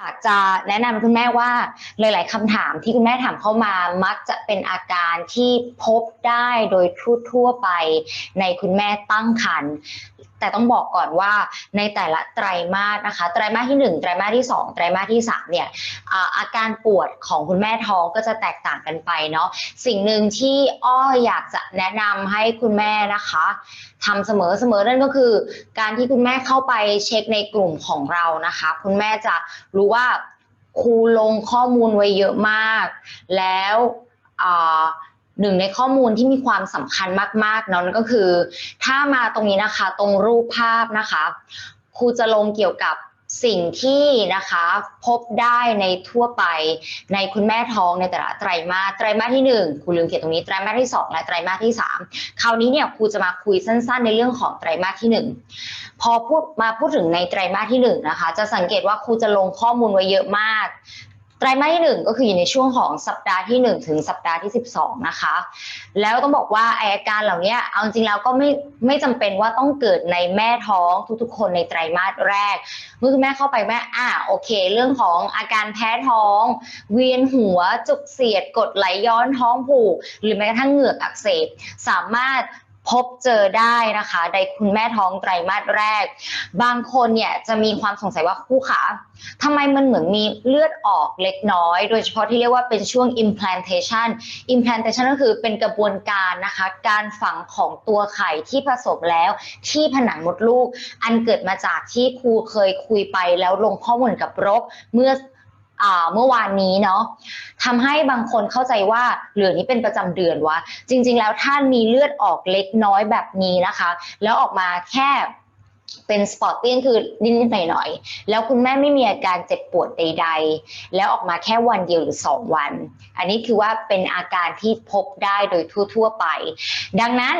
อยากจะแนะนำคุณแม่ว่าหลาย ๆคำถามที่คุณแม่ถามเข้ามามักจะเป็นอาการที่พบได้โดยทั่วๆไปในคุณแม่ตั้งครรภ์แต่ต้องบอกก่อนว่าในแต่ละไตรมาสนะคะ ไตรมาสที่ 1 ไตรมาสที่ 2 ไตรมาสที่3เนี่ยอาการปวดของคุณแม่ท้องก็จะแตกต่างกันไปเนาะสิ่งหนึ่งที่อ้ออยากจะแนะนำให้คุณแม่นะคะทำเสมอเสมอนั่นก็คือ การที่คุณแม่เข้าไปเช็คในกลุ่มของเรานะคะ คุณแม่จะรู้ว่าครูลงข้อมูลไว้เยอะมาก แล้วอ่า หนึ่งในข้อมูลที่มีความสำคัญมากๆเนาะนั่นก็คือ ถ้ามาตรงนี้นะคะตรงรูปภาพนะคะครูจะลงเกี่ยวกับสิ่งที่นะคะพบได้ในทั่วไปในคุณแม่ท้องในแต่ละไตรมาสไตรมาสที่หนึ่งครูลืมเขียนตรงนี้ไตรมาสที่สองและไตรมาสที่สามคราวนี้เนี่ยครูจะมาคุยสั้น ๆ ในเรื่องของไตรมาสที่หนึ่งพอพูดมาพูดถึงในไตรมาสที่หนึ่งนะคะจะสังเกตว่าครูจะลงข้อมูลไว้เยอะมาก ไตรมาสที่หนึ่งก็คืออยู่ในช่วงของสัปดาห์ที่หนึ่งถึงสัปดาห์ที่สิบสองนะคะ แล้วต้องบอกว่าไออาการเหล่านี้เอาจริงแล้วก็ไม่ไม่จำเป็นว่าต้องเกิดในแม่ท้องทุกๆ คนในไตรมาสแรก เมื่อคุณแม่เข้าไปแม่อ่าโอเค เรื่องของอาการแพ้ท้อง เวียนหัวจุกเสียดกดไหลย้อนท้องผูก หรือแม้กระทั่งเหงือกอักเสบสามารถ พบเจอได้นะคะในคุณแม่ท้องไตรมาสแรก บางคนเนี่ยจะมีความสงสัยว่าคู่ขาทำไมมันเหมือนมีเลือดออกเล็กน้อย โดยเฉพาะที่เรียกว่าเป็นช่วง implantation implantation ก็คือเป็นกระบวนการนะคะ การฝังของตัวไข่ที่ผสมแล้วที่ผนังมดลูก อันเกิดมาจากที่ครูเคยคุยไปแล้วลงข้อมูลกับรกเมื่อ เมื่อวานนี้เนาะทำให้บางคนเข้าใจว่าเหลือนี้เป็นประจำเดือนวะจริง ๆ แล้วถ้านมีเลือดออกเล็กน้อยแบบนี้นะคะ แล้วออกมาแค่เป็นสปอตติ้งคือนิดๆหน่อยๆ แล้วคุณแม่ไม่มีอาการเจ็บปวดใด ๆ แล้วออกมาแค่วันเดียวหรือ 2 วัน อันนี้คือว่าเป็นอาการที่พบได้โดยทั่ว ๆ ไป ดังนั้น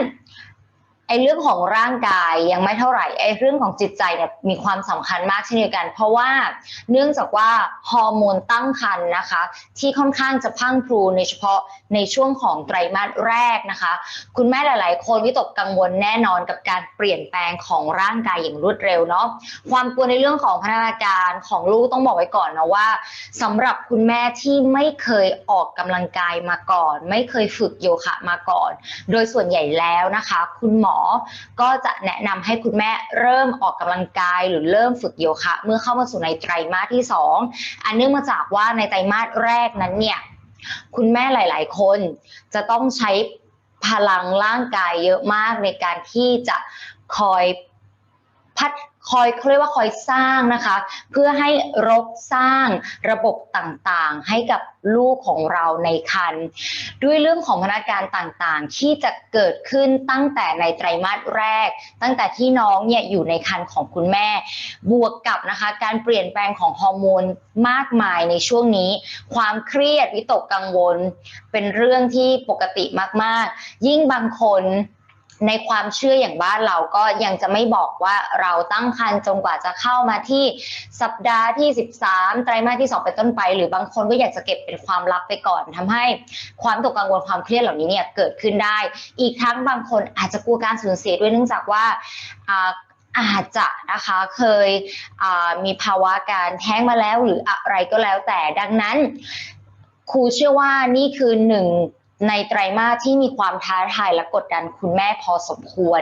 ไอ้เรื่องของร่างกายยังไม่เท่าไหร่ไอ้เรื่องของจิตใจเนี่ยมีความสำคัญมากเช่นเดียวกัน เพราะว่าเนื่องจากว่าฮอร์โมนตั้งครรภ์นะคะ ที่ค่อนข้างจะพังพรูในเฉพาะในช่วงของไตรมาสแรกนะคะ คุณแม่หลาย ๆ คนวิตกกังวลแน่นอนกับการเปลี่ยนแปลงของร่างกายอย่างรวดเร็วเนาะความกลัวในเรื่องของพัฒนาการของลูกต้องบอกไว้ก่อนนะว่าสำหรับคุณแม่ที่ไม่เคยออกกำลังกายมาก่อน ไม่เคยฝึกโยคะมาก่อน โดยส่วนใหญ่แล้วนะคะ คุณหมอก็จะแนะนำให้คุณแม่เริ่มออกกำลังกายหรือเริ่มฝึกโยคะ เมื่อเข้ามาสู่ในไตรมาสที่ 2 อันเนื่องมาจากว่าในไตรมาสแรกนั้นเนี่ยคุณแม่หลาย ๆ คนจะต้องใช้พลังร่างกายเยอะมากในการที่จะคอยพัด คอยเขาเรียกว่าคอยสร้างนะคะ เพื่อให้รกสร้างระบบต่างๆ ให้กับลูกของเราในครรภ์ด้วยเรื่องของพนักงานต่างๆ ที่จะเกิดขึ้นตั้งแต่ในไตรมาสแรก ตั้งแต่ที่น้องเนี่ยอยู่ในครรภ์ของคุณแม่ บวกกับนะคะการเปลี่ยนแปลงของฮอร์โมนมากมายในช่วงนี้ ความเครียดวิตกกังวล เป็นเรื่องที่ปกติมากๆ ยิ่งบางคน ในความเชื่ออย่างบ้านเราก็ยังจะไม่บอกว่าเราตั้งครรภ์จนกว่าจะเข้ามาที่สัปดาห์ที่ 13 ไตรมาสที่ 2 เป็นต้นไป หรือบางคนก็อยากจะเก็บเป็นความลับไปก่อนทำให้ความตกกังวลความเครียดเหล่านี้เนี่ยเกิดขึ้นได้ อีกทั้งบางคนอาจจะกลัวการสูญเสียด้วยเนื่องจากว่าอาจจะนะคะเคยมีภาวะการแท้งมาแล้วหรืออะไรก็แล้วแต่ดังนั้นครูเชื่อว่านี่คือหนึ่ง ในไตรมาสที่มีความท้าทายและกดดันคุณแม่พอสมควร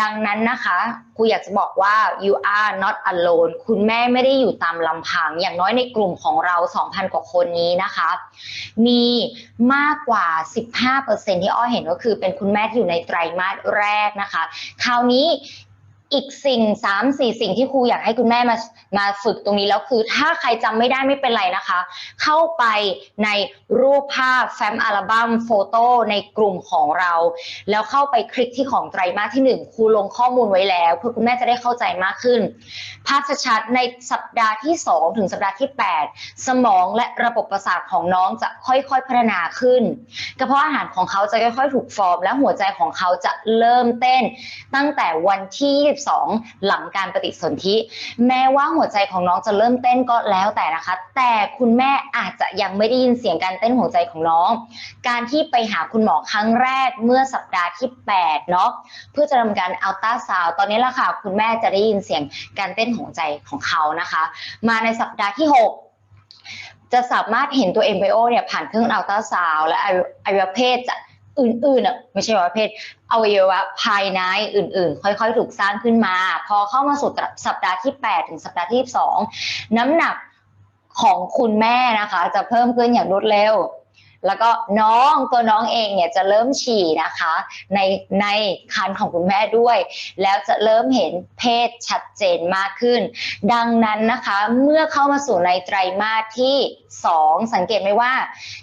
ดังนั้นนะคะครูอยากจะบอกว่า you are not alone คุณแม่ไม่ได้อยู่ตามลำพัง อย่างน้อยในกลุ่มของเรา 2,000 กว่าคนนี้นะคะ มีมากกว่า 15%ที่อ้อเห็นก็คือเป็นคุณแม่ที่อยู่ในไตรมาสแรกนะคะ คราวนี้ อีกสิ่งสามสี่สิ่งที่ครูอยากให้คุณแม่มามาฝึกตรงนี้แล้วคือ ถ้าใครจำไม่ได้ไม่เป็นไรนะคะ เข้าไปในรูปภาพแฟ้มอัลบั้มโฟโต้ในกลุ่มของเรา แล้วเข้าไปคลิกที่ของไตรมาสที่ 1 ครูลงข้อมูลไว้แล้ว เพื่อคุณแม่จะได้เข้าใจมากขึ้น ภาพชัดๆในสัปดาห์ที่ 2 ถึงสัปดาห์ที่ 8 สมองและระบบประสาทของน้องจะค่อยๆพัฒนาขึ้นกระเพาะอาหารของเขาจะค่อยๆถูกฟอร์มและหัวใจของเขาจะเริ่มเต้น ตั้งแต่วันที่12หลังการปฏิสนธิ แม้ว่าหัวใจของน้องจะเริ่มเต้นก็แล้วแต่นะคะ แต่คุณแม่อาจจะยังไม่ได้ยินเสียงการเต้นหัวใจของน้อง การที่ไปหาคุณหมอครั้งแรกเมื่อสัปดาห์ที่8เนาะเพื่อจะทำการอัลตราซาวตอนนี้ละค่ะ คุณแม่จะได้ยินเสียงการเต้นหัวใจของเขานะคะ มาในสัปดาห์ที่ 6จะสามารถเห็นตัวเอมไบโอเนี่ยผ่านเครื่องอัลตราซาวและอวัยวะเพศจาก อื่นๆอะไม่ใช่ว่าเพศอวัยวะภายในอื่นๆ ค่อยๆ ถูกสร้างขึ้นมา พอเข้ามาสู่สัปดาห์ที่ 8 ถึงสัปดาห์ที่2น้ำหนักของคุณแม่นะคะ จะเพิ่มขึ้นอย่างรวดเร็ว แล้วก็น้องตัวน้องเองเนี่ยจะเริ่มฉี่นะคะ ในในคันของคุณแม่ด้วย แล้วจะเริ่มเห็นเพศชัดเจนมากขึ้น ดังนั้นนะคะเมื่อเข้ามาสู่ในไตรมาสที่ 2 สังเกตไหมว่า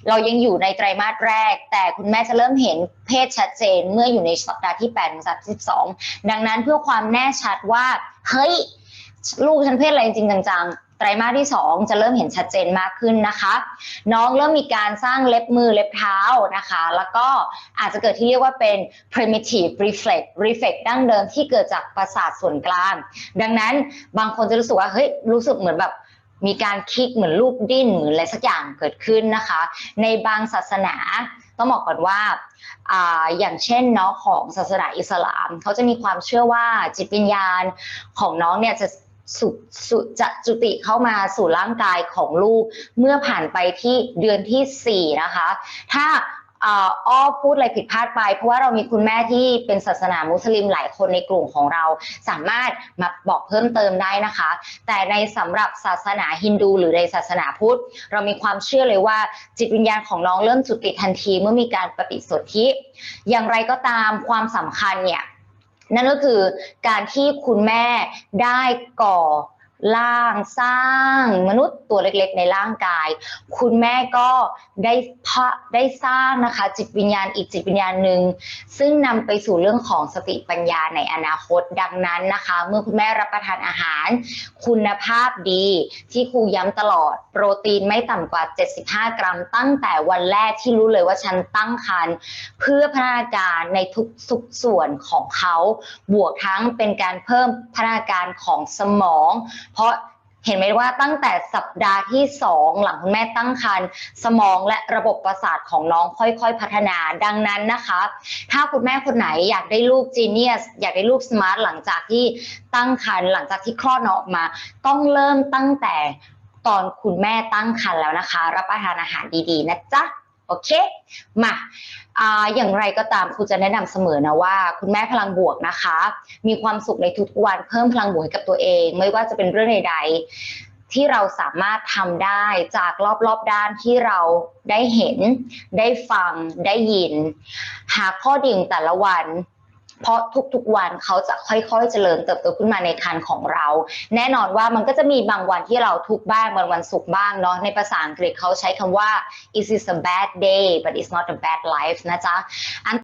เรายังอยู่ในไตรมาสแรก แต่คุณแม่จะเริ่มเห็นเพศชัดเจนเมื่ออยู่ในสัปดาห์ที่8ถึงสัปดาห์ที่12ดังนั้นเพื่อความแน่ชัดว่า เฮ้ย ลูกฉันเพศอะไรจริงจัง ไตรมาสที่ 2 จะเริ่มเห็นชัดเจนมากขึ้นนะคะ น้องเริ่มมีการสร้างเล็บมือเล็บเท้านะคะ แล้วก็อาจจะเกิดที่เรียกว่าเป็น primitive reflex reflex ดั้งเดิมที่เกิดจากประสาทส่วนกลาง ดังนั้นบางคนจะรู้สึกว่าเฮ้ยรู้สึกเหมือนแบบมีการคลิกเหมือนลูกดิ้นเหมือนอะไรสักอย่างเกิดขึ้นนะคะ ในบางศาสนาต้องบอกก่อนว่าอย่างเช่นเนาะของศาสนาอิสลาม เขาจะมีความเชื่อว่าจิตวิญญาณของน้องเนี่ยจะ สุสุจะจุติเข้ามาสู่ร่างกายของลูก เมื่อผ่านไปที่เดือนที่ 4 นะคะ ถ้าอ้อพูดอะไรผิดพลาดไป เพราะว่าเรามีคุณแม่ที่เป็นศาสนามุสลิมหลายคนในกลุ่มของเรา สามารถมาบอกเพิ่มเติมได้นะคะ แต่ในสำหรับศาสนาฮินดู หรือในศาสนาพุทธ เรามีความเชื่อเลยว่า จิตวิญญาณของน้องเริ่มจุติทันทีเมื่อมีการปฏิสนธิอย่างไรก็ตามความสำคัญเนี่ย นั่นก็คือการที่คุณแม่ได้ก่อ ร่างสร้างมนุษย์ตัวเล็กๆ ในร่างกาย คุณแม่ก็ได้พะได้สร้างนะคะ จิตวิญญาณอีกจิตวิญญาณหนึ่งซึ่งนำไปสู่เรื่องของสติปัญญาในอนาคตดังนั้นนะคะ เมื่อคุณแม่รับประทานอาหาร คุณภาพดีที่ครูย้ำตลอด โปรตีนไม่ต่ำกว่า 75 กรัม ตั้งแต่วันแรกที่รู้เลยว่าฉันตั้งครรภ์เพื่อพัฒนาการในทุกสุขส่วนของเขา บวกทั้งเป็นการเพิ่มพัฒนาการของสมอง เพราะเห็นไหมว่าตั้งแต่สัปดาห์ที่ 2 หลังคุณแม่ตั้งครรภ์สมองและระบบประสาทของน้องค่อยๆ พัฒนาดังนั้นนะคะถ้าคุณแม่คนไหนอยากได้ลูกจีเนียสอยากได้ลูกสมาร์ทหลังจากที่ตั้งครรภ์หลังจากที่คลอดน้องออกมา ต้องเริ่มตั้งแต่ตอนคุณแม่ตั้งครรภ์แล้วนะคะ รับประทานอาหารดีๆ นะจ๊ะ โอเค มา ออย่างไรก็ตามครูจะแนะนำเสมอนะว่า คุณแม่พลังบวกนะคะ มีความสุขในทุกวันเพิ่มพลังบวกให้กับตัวเอง ไม่ว่าจะเป็นเรื่องใดๆ ที่เราสามารถทำได้จากรอบๆด้านที่เราได้เห็น ได้ฟังได้ยิน หาข้อดีของแต่ละวัน เพราะทุกๆวันเขาจะค่อยๆเจริญเติบโตขึ้นมาในคันของเรา แน่นอนว่ามันก็จะมีบางวันที่เราทุกบ้างบางวันสุขบ้างเนาะในภาษาอังกฤษเขาใช้คำว่า it is a bad day but it's not a bad life นะจ๊ะ